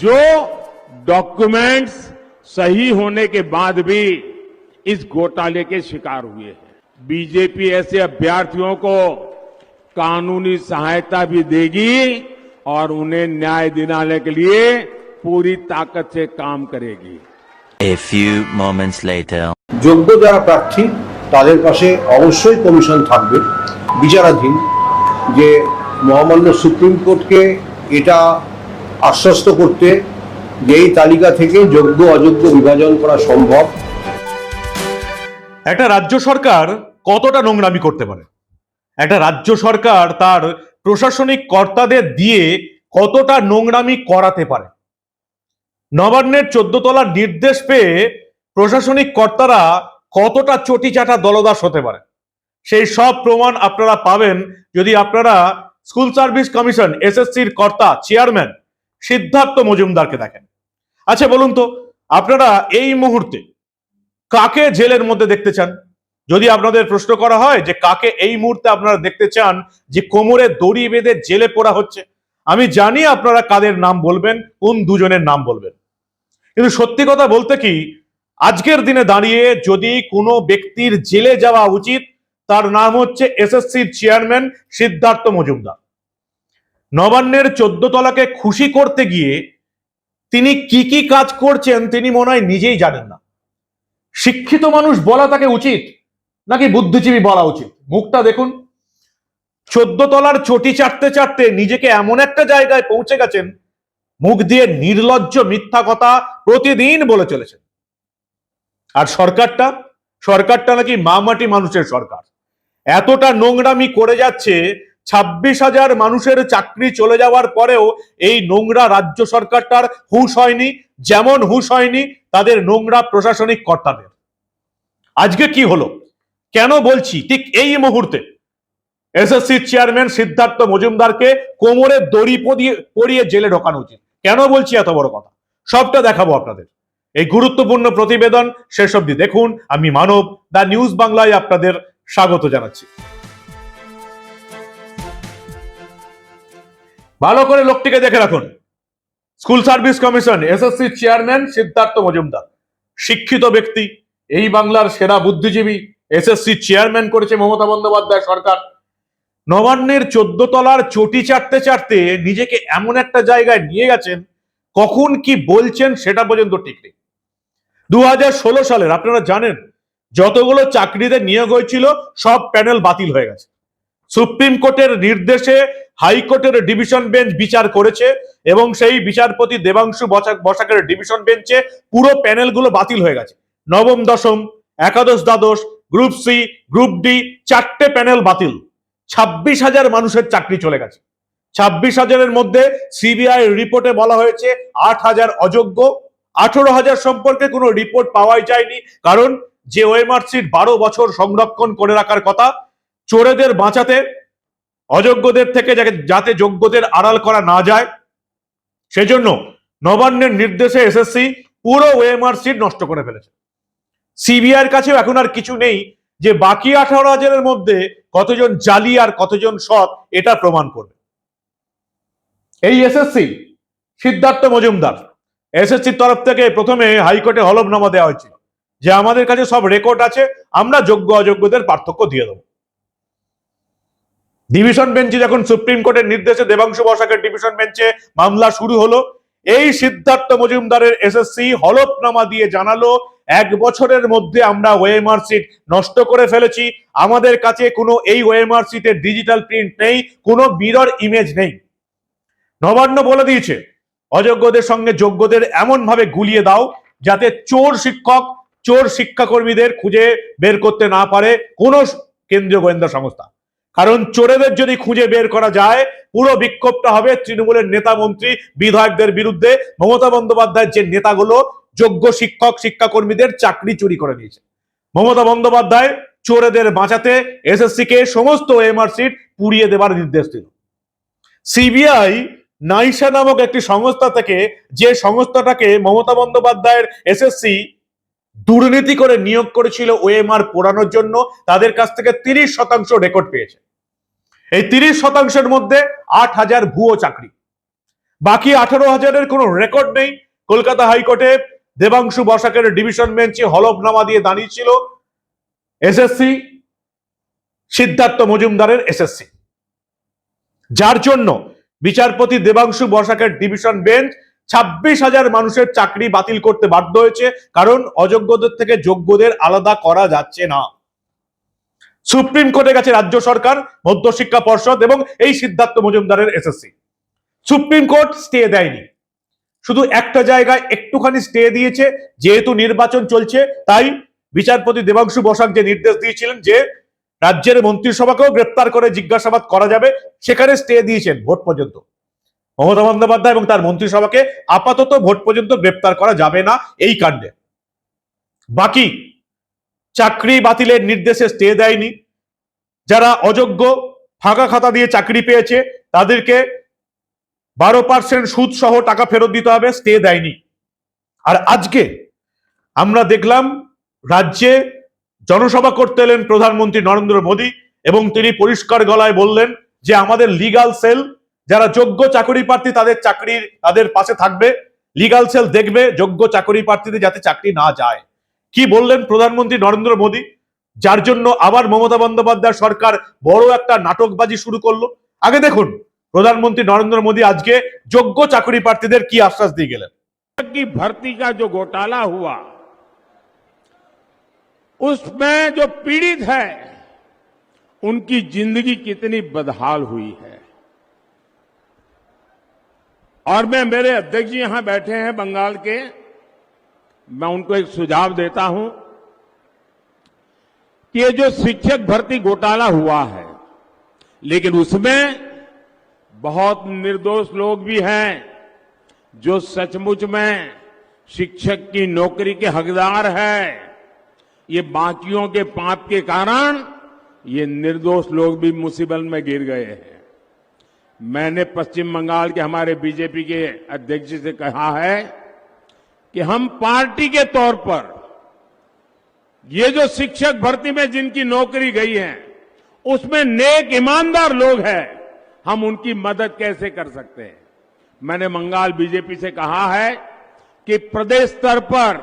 जो डॉक्यूमेंट्स सही होने के बाद भी इस घोटाले के शिकार हुए हैं बीजेपी ऐसे अभ्यर्थियों को कानूनी सहायता भी देगी और उन्हें न्याय दिलाने के लिए पूरी ताकत से काम करेगी A few moments later. যোগ্য যারা প্রার্থী তাদের পাশে অবশ্যই কমিশন থাকবে বিচারাধীন যে মহামান্য সুপ্রিম কোর্টকে এটা আশ্বস্ত করতে যে এই তালিকা থেকে যোগ্য অযোগ্য বিভাজন করা সম্ভব। একটা রাজ্য সরকার কতটা নোংরামি করতে পারে? একটা রাজ্য সরকার তার প্রশাসনিক কর্তাদের দিয়ে কতটা নোংরামি করাতে পারে? নবান্নের চোদ্দ তলার নির্দেশ পেয়ে প্রশাসনিক কর্তারা কতটা চটিচাটা দলদাস হতে পারে? সেই সব প্রমাণ আপনারা পাবেন যদি আপনারা স্কুল সার্ভিস কমিশন, এসএসসির কর্তা, চেয়ারম্যান সিদ্ধার্থ মজুমদারকে দেখেন। আচ্ছা বলুন তো, আপনারা এই মুহূর্তে কাকে জেলের মধ্যে দেখতে চান? যদি আপনাদের প্রশ্ন করা হয় যে কাকে এই মুহূর্তে আপনারা দেখতে চান যে কোমরে দড়ি বেঁধে জেলে পড়া হচ্ছে, আমি জানি আপনারা কাদের নাম বলবেন, কোন দুজনের নাম বলবেন। কিন্তু সত্যি কথা বলতে কি, আজকের দিনে দাঁড়িয়ে যদি কোনো ব্যক্তির জেলে যাওয়া উচিত, তার নাম হচ্ছে এসএসসির চেয়ারম্যান সিদ্ধার্থ মজুমদার। নবান্নের চোদ্দ তলাকে খুশি করতে গিয়ে তিনি কি কি কাজ করছেন তিনি মনে হয় নিজেই জানেন না। শিক্ষিত মানুষ বলা তাকে উচিত নাকি বুদ্ধিজীবী বলা উচিত? মুখটা দেখুন। চোদ্দ তলার চটি চাটতে চাটতে নিজেকে এমন একটা জায়গায় পৌঁছে গেছেন, মুখ দিয়ে নির্লজ্জ মিথ্যা কথা প্রতিদিন বলে চলেছেন। আর সরকারটা? সরকারটা নাকি মামাটি মানুষের সরকার। এতটা নোংরামি করে যাচ্ছে ছাব্বিশ হাজার মানুষের চাকরি চলে যাওয়ার পরেও এই নোংরা রাজ্য সরকারটার হুশ হয়নি, যেমন হুঁশ হয়নি তাদের নোংরা প্রশাসনিক কর্তাদের। আজকে কি হলো? কেন বলছি? ঠিক এই মুহূর্তে এসএসসি চেয়ারম্যান সিদ্ধার্থ মজুমদারকে কোমরে দড়ি পরিয়ে জেলে ঢোকানো উচিত। কেন বলছি এত বড় কথা? সবটা দেখাবো আপনাদের। এই গুরুত্বপূর্ণ প্রতিবেদন শেষ অব্দি দেখুন। আমি মানব দা নিউজ বাংলায় আপনাদের স্বাগত জানাচ্ছি। ভালো করে লোকটিকে দেখে রাখুন। School service commission, SSC chairman Siddhartha Majumdar. শিক্ষিত ব্যক্তি, এই বাংলার সেরা বুদ্ধিজীবী, এসএসসি চেয়ারম্যান করেছে মমতা বন্দ্যোপাধ্যায় সরকার। নবান্নের চোদ্দ তলার চটি চাটতে চাটতে নিজেকে এমন একটা জায়গায় নিয়ে গেছেন, কখন কি বলছেন সেটা পর্যন্ত ঠিক নেই। দু হাজার ষোলো সালের, আপনারা জানেন, যতগুলো চাকরিতে নিয়োগ হয়েছিল, সব প্যানেল বাতিল হয়ে গেছে। সুপ্রিম কোর্টের নির্দেশে হাইকোর্টের ডিভিশন বেঞ্চ বিচার করেছে এবং সেই বিচারপতি দেবাংশু বসাক- বসাকের ডিভিশন বেঞ্চে পুরো প্যানেলগুলো বাতিল হয়ে গেছে। নবম, দশম, একাদশ, দ্বাদশ, গ্রুপ সি, গ্রুপ ডি চারটে প্যানেল বাতিল। ছাব্বিশ হাজার মানুষের চাকরি চলে গেছে। ছাব্বিশ হাজারের মধ্যে সিবিআই রিপোর্টে বলা হয়েছে আট হাজার অযোগ্য। আঠারো হাজার সম্পর্কে কোনো রিপোর্ট পাওয়াই যায়নি, কারণ যে ওএমআর সিট বারো বছর সংরক্ষণ করে রাখার কথা চোরেদের বাঁচাতে, অযোগ্যদের থেকে যাকে- যাতে যোগ্যদের আড়াল করা না যায়, সেজন্য নবান্নের নির্দেশে এসএসসি পুরো ওএমআর সিট নষ্ট করে ফেলেছে। সিবিআইয়ের কাছেও এখন আর কিছু নেই যে বাকি আঠারো হাজারের মধ্যে কতজন জালি আর কতজন সৎ, এটা প্রমাণ করবে। এই এসএসসি সিদ্ধার্থ মজুমদার এসএসসির তরফ থেকে প্রথমে হাইকোর্টে হলফনামা দেওয়া হয়েছিল যে আমাদের কাছে সব রেকর্ড আছে, আমরা যোগ্য অযোগ্যদের পার্থক্য দিয়ে দেবো। ডিভিশন বেঞ্চে যখন সুপ্রিম কোর্টের নির্দেশে দেবাংশু বসাকের ডিভিশন বেঞ্চে মামলা শুরু হলো, এই সিদ্ধার্থ মজুমদারের এসএসসি হলফনামা দিয়ে জানালো, এক বছরের মধ্যে আমরা ওএমআর সিট নষ্ট করে ফেলেছি, আমাদের কাছে কোনো এই ওএমআর সিটের ডিজিটাল প্রিন্ট নেই, কোনো মিরর ইমেজ নেই। নবান্ন বলে দিয়েছে, অযোগ্যদের সঙ্গে যোগ্যদের এমন ভাবে গুলিয়ে দাও, যাতে চোর শিক্ষক, চোর শিক্ষাকর্মীদের খুঁজে বের করতে না পারে কোনো কেন্দ্রীয় গোয়েন্দা সংস্থা। কারণ চোরেদের যদি খুঁজে বের করা যায়, পুরো বিক্ষোভটা হবে তৃণমূলের নেতা মন্ত্রী, বিধায়কদের বিরুদ্ধে। মমতা বন্দ্যোপাধ্যায়ের যে নেতাগুলো, যোগ্য শিক্ষক, শিক্ষাকর্মীদের চাকরি চুরি করে নিয়েছে মমতা বন্দ্যোপাধ্যায় চোরেদের বাঁচাতে এসএসসি কে সমস্ত এমআর সিট পুড়িয়ে দেবার নির্দেশ দিল। সিবিআই নাইসা নামক একটি সংস্থা থেকে যে সংস্থাটাকে মমতা বন্দ্যোপাধ্যায়ের এসএসসি দুর্নীতি করে নিয়োগ করেছিল ওএমআর পোড়ানোর জন্য, তাদের কাছ থেকে তিরিশ শতাংশ রেকর্ড পেয়েছে। এই তিরিশ শতাংশের মধ্যে আট হাজার ভুয়ো চাকরি। বাকি আঠারো হাজারের কোনো রেকর্ড নেই। কলকাতা হাইকোর্টে দেবাংশু বসাকের ডিভিশন বেঞ্চে হলফনামা দিয়ে দাঁড়িয়েছিল এসএসসি, সিদ্ধার্থ মজুমদারের এসএসসি। যার জন্য বিচারপতি দেবাংশু বসাকের ডিভিশন বেঞ্চ ছাব্বিশ হাজার মানুষের চাকরি বাতিল করতে বাধ্য হয়েছে, কারণ অযোগ্যদের থেকে যোগ্যদের আলাদা করা যাচ্ছে না। সুপ্রিম কোর্টে গেছে রাজ্য সরকার মধ্যশিক্ষা পর্ষদ এবং এই সিদ্ধার্থ মজুমদারের এসএসসি সুপ্রিম কোর্ট স্টে দেয়নি। শুধু একটা জায়গায় একটুখানি স্টে দিয়েছে, যেহেতু নির্বাচন চলছে, তাই বিচারপতি দেবাংশু বসাক যে নির্দেশ দিয়েছিলেন যে রাজ্যের মন্ত্রিসভাকেও গ্রেপ্তার করে জিজ্ঞাসাবাদ করা যাবে, সেখানে স্টে দিয়েছেন ভোট পর্যন্ত। মমতা বন্দ্যোপাধ্যায় এবং তার মন্ত্রিসভাকে আপাতত ভোট পর্যন্ত গ্রেপ্তার করা যাবে না এই কাণ্ডে। বাকি চাকরি বাতিলের নির্দেশে স্টে দেয়নি। যারা অযোগ্য ফাঁকা খাতা দিয়ে চাকরি পেয়েছে, তাদেরকে বারো পার্সেন্ট সুদ সহ টাকা ফেরত দিতে হবে স্টে দেয়নি। আর আজকে আমরা দেখলাম, রাজ্যে জনসভা করতে এলেন প্রধানমন্ত্রী নরেন্দ্র মোদী এবং তিনি পরিষ্কার গলায় বললেন যে আমাদের লিগাল সেল যারা যোগ্য চাকরি প্রার্থী তাদের চাকরির, তাদের পাশে থাকবে। লিগাল সেল দেখবে, যোগ্য চাকরি প্রার্থীদের যাতে চাকরি না যায়। কি বললেন প্রধানমন্ত্রী নরেন্দ্র মোদী যার জন্য আবার মমতা বন্দ্যোপাধ্যায় সরকার বড় একটা নাটকবাজি শুরু করলো আগে দেখুন প্রধানমন্ত্রী নরেন্দ্র মোদী আজকে যোগ্য চাকরি প্রার্থীদের কি আশ্বাস দিয়ে গেলেন की भर्ती का जो घोटाला हुआ उसमें जो पीड़ित है उनकी जिंदगी कितनी बदहाल हुई है और मैं मेरे अध्यक्ष जी यहां बैठे हैं बंगाल के मैं उनको एक सुझाव देता हूँ कि ये जो शिक्षक भर्ती घोटाला हुआ है, लेकिन उसमें बहुत निर्दोष लोग भी हैं जो सचमुच में शिक्षक की नौकरी के हकदार है। ये बाकियों के पाप के कारण ये निर्दोष लोग भी मुसीबत में गिर गए हैं। मैंने पश्चिम बंगाल के हमारे बीजेपी के अध्यक्ष से कहा है कि हम पार्टी के तौर पर ये जो शिक्षक भर्ती में जिनकी नौकरी गई है उसमें नेक ईमानदार लोग हैं हम उनकी मदद कैसे कर सकते हैं? मैंने बंगाल बीजेपी से कहा है कि प्रदेश स्तर पर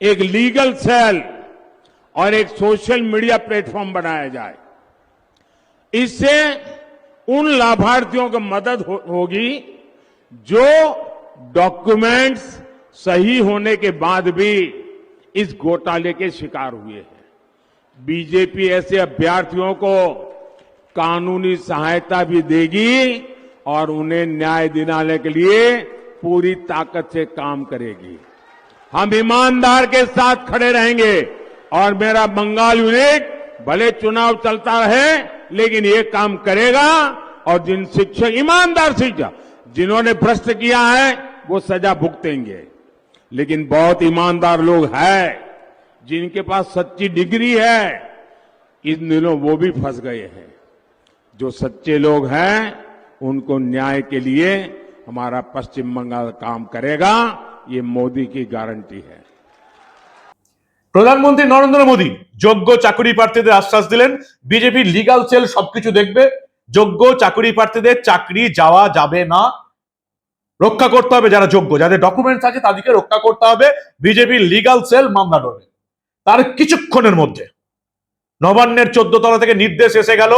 एक लीगल सेल और एक सोशल मीडिया प्लेटफॉर्म बनाया जाए। इससे उन लाभार्थियों को मदद हो, होगी जो डॉक्यूमेंट्स सही होने के बाद भी इस घोटाले के शिकार हुए हैं। बीजेपी ऐसे अभ्यर्थियों को कानूनी सहायता भी देगी और उन्हें न्याय दिलाने के लिए पूरी ताकत से काम करेगी। हम ईमानदार के साथ खड़े रहेंगे और मेरा बंगाल यूनिट भले चुनाव चलता रहे, लेकिन ये काम करेगा और जिन शिक्षक, ईमानदार शिक्षक जिन्होंने भ्रष्ट किया है, वो सजा भुगतेंगे। लेकिन बहुत ईमानदार लोग हैं जिनके पास सच्ची डिग्री है इन दिनों वो भी फंस गए हैं जो सच्चे लोग हैं उनको न्याय के लिए हमारा पश्चिम बंगाल काम करेगा ये मोदी की गारंटी है প্রধানমন্ত্রী নরেন্দ্র মোদী যোগ্য চাকরি প্রার্থীদের আশ্বাস দিলেন বিজেপির লিগাল সেল সবকিছু দেখবে যোগ্য চাকরি প্রার্থীদের চাকরি যাওয়া যাবে না রক্ষা করতে হবে যারা যোগ্য। যাদের ডকুমেন্টস আছে তাদেরকে রক্ষা করতে হবে বিজেপির লিগাল সেল মামলা লড়বে তার কিছুক্ষণের মধ্যে। নবান্নের চোদ্দ তলা থেকে নির্দেশ এসে গেল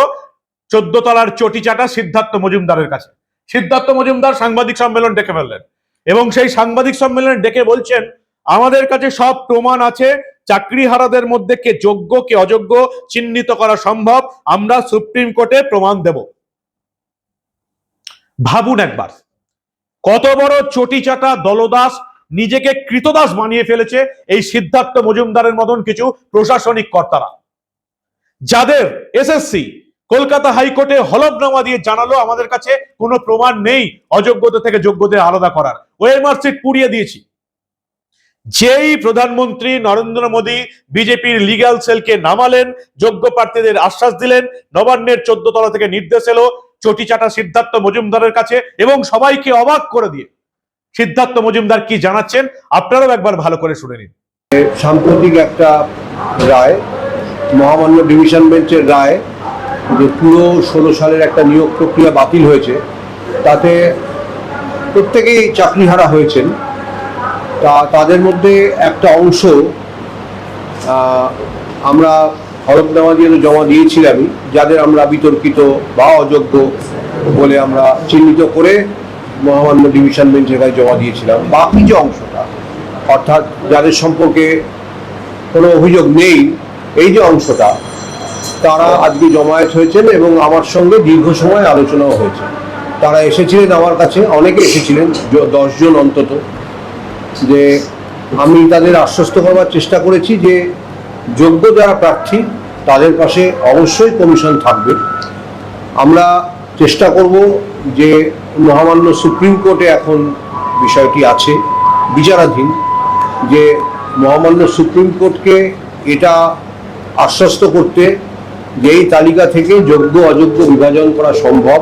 চোদ্দ তলার চটিচাটা সিদ্ধার্থ মজুমদারের কাছে। সিদ্ধার্থ মজুমদার সাংবাদিক সম্মেলন ডেকে ফেললেন। এবং সেই সাংবাদিক সম্মেলনে ডেকে বলছেন, আমাদের কাছে সব প্রমাণ আছে। চাকরিহারাদের মধ্যে কে যোগ্য, কে অযোগ্য চিহ্নিত করা সম্ভব। আমরা সুপ্রিম কোর্টে প্রমাণ দেব। ভাবুন একবার। কত বড় চটিচাটা দলদাস নিজেকে কৃতদাস বানিয়ে ফেলেছে এই সিদ্ধার্থ মজুমদারের মতন কিছু প্রশাসনিক কর্তারা। যাদের এসএসসি কলকাতা হাইকোর্টে হলফনামা দিয়ে জানালো, আমাদের কাছে কোনো প্রমাণ নেই অযোগ্যতা থেকে যোগ্যদের আলাদা করার। ওএমআর সিট পুড়িয়ে দিয়েছি। যেই প্রধানমন্ত্রী নরেন্দ্র মোদী বিজেপির লিগ্যাল সেলকে নামালেন, যোগ্য প্রার্থীদের আশ্বাস দিলেন, নবান্নের চোদ্দ তলা থেকে নির্দেশ এলো চটিচাটা সিদ্ধার্থ মজুমদারের কাছে এবং সবাইকে অবাক করে দিয়ে। সিদ্ধার্থ মজুমদার কি জানাচ্ছেন? আপনারাও একবার ভালো করে শুনে নিন। সাম্প্রতিক একটা রায়, মহামান্য ডিভিশন বেঞ্চের রায়, যে পুরো ষোলো সালের একটা নিয়োগ প্রক্রিয়া বাতিল হয়েছে, তাতে প্রত্যেকেই চাকরিহারা হয়েছেন। তা, তাদের মধ্যে একটা অংশ আমরা হলফনামা দিয়ে জমা দিয়েছিলামই যাদের আমরা বিতর্কিত বা অযোগ্য বলে আমরা চিহ্নিত করে মহামান্য ডিভিশন বেঞ্চের কাছে জমা দিয়েছিলাম। বাকি যে অংশটা, অর্থাৎ যাদের সম্পর্কে কোনো অভিযোগ নেই, এই যে অংশটা, তারা আজকে জমায়েত হয়েছেন এবং আমার সঙ্গে দীর্ঘ সময় আলোচনাও হয়েছে। তারা এসেছিলেন আমার কাছে, অনেকে এসেছিলেন দশজন অন্তত, যে আমি তাদের আশ্বস্ত করবার চেষ্টা করেছি যে যোগ্য যারা প্রার্থী, তাদের পাশে অবশ্যই কমিশন থাকবে। আমরা চেষ্টা করব যে মহামান্য সুপ্রিম কোর্টে এখন বিষয়টি আছে, বিচারাধীন, যে মহামান্য সুপ্রিম কোর্টকে এটা আশ্বস্ত করতে যে এই তালিকা থেকে যোগ্য, অযোগ্য বিভাজন করা সম্ভব।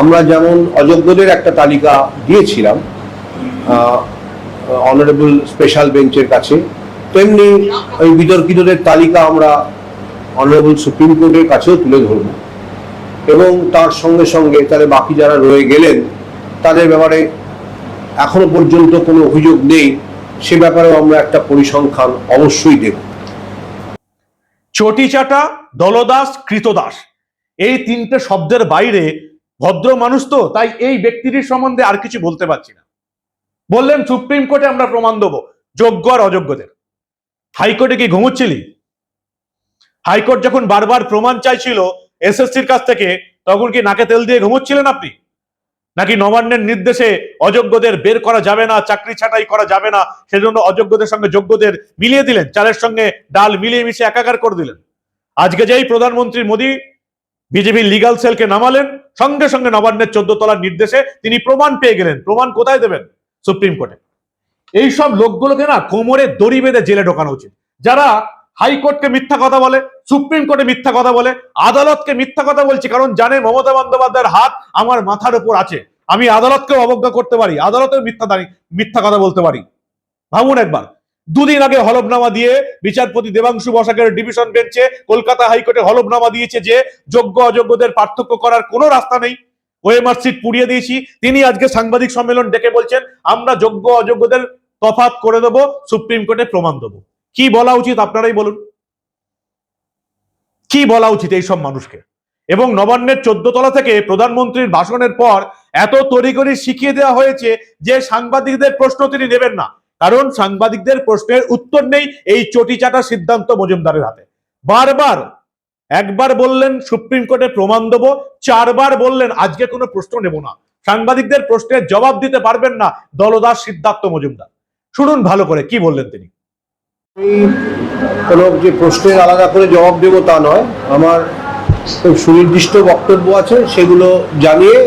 আমরা যেমন অযোগ্যদের একটা তালিকা দিয়েছিলাম অনারেবল স্পেশাল বেঞ্চের কাছে তেমনি ওই বিতর্কিতদের তালিকা আমরা অনারেবল সুপ্রিম কোর্টের কাছেও তুলে ধরব। এবং তার সঙ্গে সঙ্গে তাহলে বাকি যারা রয়ে গেলেন, তাদের ব্যাপারে এখনও পর্যন্ত কোনো অভিযোগ নেই, সে ব্যাপারেও আমরা একটা পরিসংখ্যান অবশ্যই দেব। চটিচাটা দলদাস কৃতদাস। এই তিনটে শব্দের বাইরে ভদ্র মানুষ তো, তাই এই ব্যক্তিটির সম্বন্ধে আর কিছু বলতে পারছি না। বললেন, সুপ্রিম কোর্টে আমরা প্রমাণ দেবো, যোগ্য আর অযোগ্যদের। হাইকোর্টে কি ঘুমুচ্ছিলি? হাইকোর্ট যখন বারবার প্রমাণ চাইছিল এসএসসির কাছ থেকে, তখন কি নাকে তেল দিয়ে ঘুমুচ্ছিলেন আপনি? নাকি নবান্নের নির্দেশে অযোগ্যদের বের করা যাবে না, চাকরি ছাঁটাই করা যাবে না, সেজন্য অযোগ্যদের সঙ্গে যোগ্যদের মিলিয়ে দিলেন, চালের সঙ্গে ডাল মিলিয়ে মিশিয়ে একাকার করে দিলেন? আজকে যেই প্রধানমন্ত্রী মোদী বিজেপির লিগাল সেলকে নামালেন, সঙ্গে সঙ্গে নবান্নের চোদ্দ তলার নির্দেশে তিনি প্রমাণ পেয়ে গেলেন। প্রমাণ কোথায় দেবেন? সুপ্রিম কোর্টে। এইসব লোকগুলোকে না কোমরে দড়ি বেঁধে জেলে ঢোকানো উচিত। যারা হাইকোর্টকে মিথ্যা কথা বলে, সুপ্রিম কোর্টে মিথ্যা কথা বলে, আদালতকে মিথ্যা কথা বলছি কারণ জানে মমতা বন্দ্যোপাধ্যায়ের হাত আমার মাথার উপর আছে। আমি আদালতকেও অবজ্ঞা করতে পারি, আদালতেও মিথ্যা দাঁড়ি, মিথ্যা কথা বলতে পারি। ভাবুন একবার, দুদিন আগে হলফনামা দিয়ে বিচারপতি দেবাংশু বসাকের ডিভিশন বেঞ্চে কলকাতা হাইকোর্টে হলফনামা দিয়েছে যে, যোগ্য অযোগ্যদের পার্থক্য করার কোনো রাস্তা নেই। ওএমআর সিট পুড়িয়ে দিয়েছি। তিনি আজকে সাংবাদিক সম্মেলন ডেকে বলছেন, আমরা যোগ্য অযোগ্যদের তফাৎ করে দেব, সুপ্রিম কোর্টে প্রমাণ দেবো। কি বলা উচিত আপনারাই বলুন? কি বলা উচিত এই সব মানুষকে? এবং নবান্নের চোদ্দ তলা থেকে প্রধানমন্ত্রীর ভাষণের পর এত তড়িগড়ি শিখিয়ে দেওয়া হয়েছে যে সাংবাদিকদের প্রশ্ন তিনি নেবেন না। কারণ সাংবাদিকদের প্রশ্নের উত্তর নেই এই চটিচাটা সিদ্ধান্ত মজুমদারের হাতে। বারবার, একবার বললেন, সুপ্রিম কোর্টে প্রমাণ দেবো, চারবার বললেন, আজকে কোনো প্রশ্ন নেব না। সাংবাদিকদের প্রশ্নের জবাব দিতে পারবেন না দলদাস সিদ্ধার্থ মজুমদার। শুনুন ভালো করে কি বললেন তিনি? আমি কোনো যে প্রশ্নের আলাদা করে জবাব দেব তা নয়। আমার সুনির্দিষ্ট বক্তব্য আছে সেগুলো জানিয়ে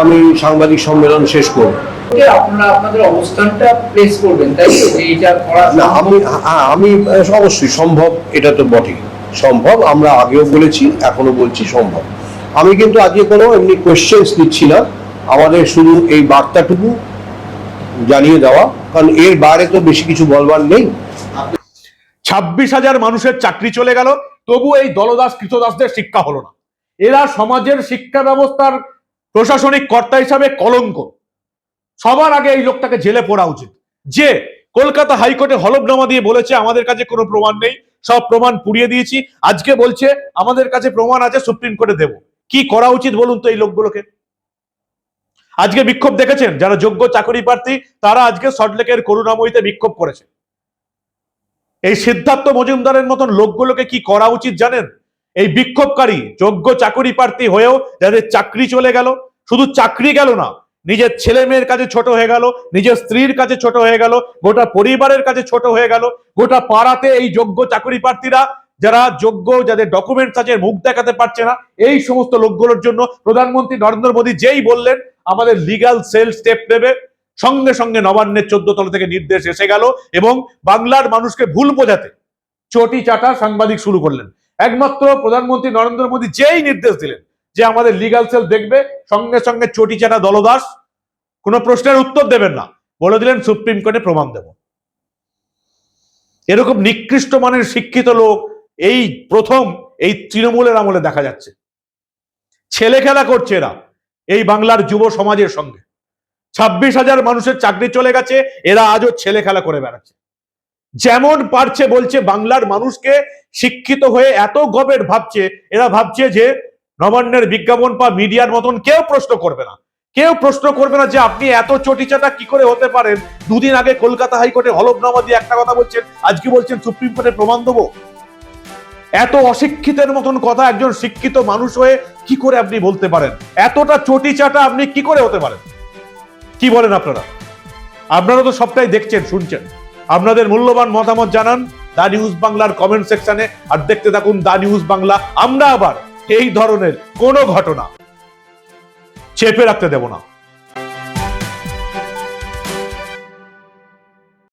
আমি সাংবাদিক সম্মেলন শেষ করব। যে আপনারা আপনাদের অবস্থানটা প্লেস করবেন তাই তো? যে না আমি হ্যাঁ আমি অবশ্যই সম্ভব এটা তো বটেই। সম্ভব আমরা আগেও বলেছি এখনও বলছি সম্ভব। আমি কিন্তু আজকে কোনো এমনি কোয়েশ্চেন্স দিচ্ছি না। আমাদের শুধু এই বার্তাটুকু জানিয়ে দেওয়া, কারণ এর বাইরে তো বেশি কিছু বলবার নেই। ছাব্বিশ হাজার মানুষের চাকরি চলে গেল, তবু এই দলদাস, কৃতদাসদের শিক্ষা হলো না। এরা সমাজের শিক্ষা ব্যবস্থার প্রশাসনিক কর্তা হিসাবে কলঙ্ক। সবার আগে এই লোকটাকে জেলে পড়া উচিত। যে কলকাতা হাইকোর্টে হলফনামা দিয়ে বলেছে, আমাদের কাছে কোনো প্রমাণ নেই, সব প্রমাণ পুড়িয়ে দিয়েছি। আজকে বলছে, আমাদের কাছে প্রমাণ আছে, সুপ্রিম কোর্টে দেব। কি করা উচিত বলুন তো এই লোকগুলোকে? আজকে বিক্ষোভ দেখেছেন? যারা যোগ্য চাকরি প্রার্থী, তারা আজকে সল্টলেকের করুণাময়ীতে বিক্ষোভ করেছে। এই সিদ্ধার্থ মজুমদারের মতন লোকগুলোকে কি করা উচিত জানেন? এই বিক্ষোভকারী, যোগ্য চাকরি প্রার্থী হয়েও যাদের চাকরি চলে গেল, শুধু চাকরি গেল না, নিজের ছেলে মেয়ের কাছে ছোট হয়ে গেল, নিজের স্ত্রীর কাছে ছোট হয়ে গেল, গোটা পরিবারের কাছে ছোট হয়ে গেল, গোটা পাড়াতে এই যোগ্য চাকরি প্রার্থীরা যারা যোগ্য, যাদের ডকুমেন্টস আছে, মুখ দেখাতে পারছে না, এই সমস্ত লোকগুলোর জন্য প্রধানমন্ত্রী নরেন্দ্র মোদী যেই বললেন, আমাদের লিগাল সেল স্টেপ নেবে। সঙ্গে সঙ্গে নবান্নের চোদ্দ তলা থেকে নির্দেশ এসে গেল এবং বাংলার মানুষকে ভুল বোঝাতে চটি চাটা সাংবাদিক শুরু করলেন। একমাত্র প্রধানমন্ত্রী নরেন্দ্র মোদী যেই নির্দেশ দিলেন যে আমাদের লিগাল সেল দেখবে, সঙ্গে সঙ্গে চটি চাটা দলদাস, কোনো প্রশ্নের উত্তর দেবেন না। বলে দিলেন, সুপ্রিম কোর্টে প্রমাণ দেব। এরকম নিকৃষ্ট মানের শিক্ষিত লোক এই প্রথম এই তৃণমূলের আমলে দেখা যাচ্ছে। ছেলে খেলা করছে এরা, এই বাংলার যুব সমাজের সঙ্গে। ছাব্বিশ হাজার মানুষের চাকরি চলে গেছে, এরা আজও ছেলে খেলা করে বেড়াচ্ছে। যেমন পারছে বলছে, বাংলার মানুষকে শিক্ষিত হয়ে এত গবেট ভাবছে, এরা ভাবছে যে নবান্নের বিজ্ঞাপন বা মিডিয়ার মতন কেউ প্রশ্ন করবে না। কেউ প্রশ্ন করবে না যে আপনি এত চটিচাটা কি করে হতে পারেন? দুদিন আগে কলকাতা হাইকোর্টে হলফনামা দিয়ে একটা কথা বলছেন আজকে বলছেন? সুপ্রিম কোর্টে প্রমাণ দেবো? এত অশিক্ষিতের মতন কথা একজন শিক্ষিত মানুষ হয়ে কি করে আপনি বলতে পারেন? এতটা চটিচাটা আপনি কি করে হতে পারেন? কি বলেন আপনারা? আপনারা তো সবটাই দেখছেন, শুনছেন। আপনাদের মূল্যবান মতামত জানান দা নিউজ বাংলার কমেন্ট সেকশনে আর দেখতে থাকুন দা নিউজ বাংলা। আমরা আবার এই ধরনের কোনো ঘটনা চেপে রাখতে দেব না।